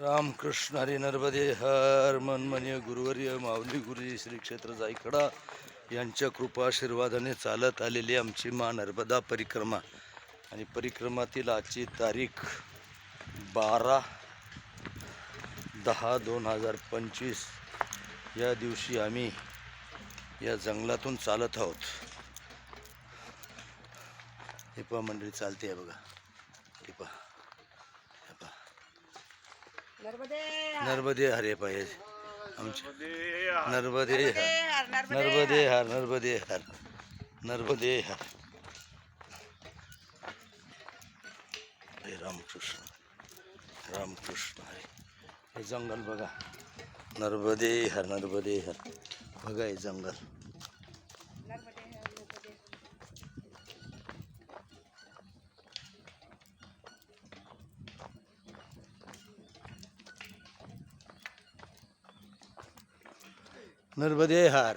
रामकृष्ण हरी नर्मदे हर मनमनीय गुरुवर्य माऊली गुरुजी श्री क्षेत्र जायकडा यांच्या कृपा आशीर्वादाने चालत आलेली आमची मा नर्मदा परिक्रमा. आणि परिक्रमातील आजची तारीख बारा दहा दोन हजार पंचवीस. या दिवशी आम्ही या जंगलातून चालत आहोत. हे पहा मंडळी चालते आहे बघा. नर्मदे हरे। पाय आमच्या नर्मदे हर। हर, नर्मदे नर्मदे हर। नर्मदे हर। नर्मदे हर। हे रामकृष्ण रामकृष्ण हरे हे जंगल बघा। नर्मदे हर नर्मदे हर। बघा हे जंगल। नर्मदे हार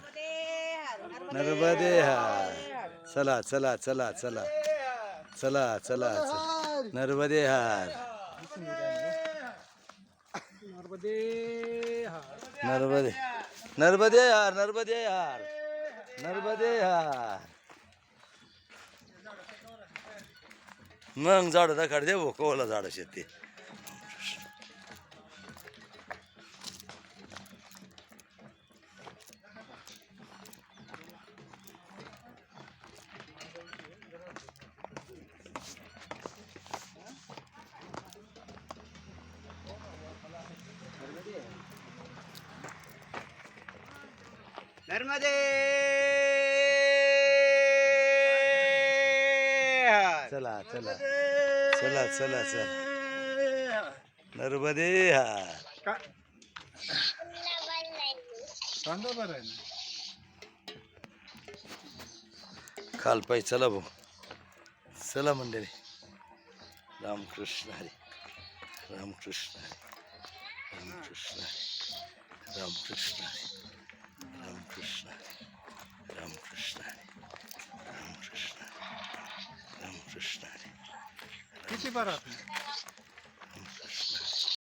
नर्मदे हार चला चला चला चला। चला चला चला। नर्मदे हार नर्मदे नर्मदे नर्मदे हार नर्मदे हार नर्मदे हार मग झाड दाखड दे भोकवला झाड शेती. नर्मदे चला चला. चला चला चला. नर्मदे हार कांदा बरं आहे ना. खाल पाय चला भाऊ. चला मंडळी. रामकृष्ण हरी. रामकृष्ण हरी. रामकृष्ण हरी. रामकृष्ण हरी. Рам Кришна, Рам Кришна, Рам Кришна, Рам Кришна. Иди обратно.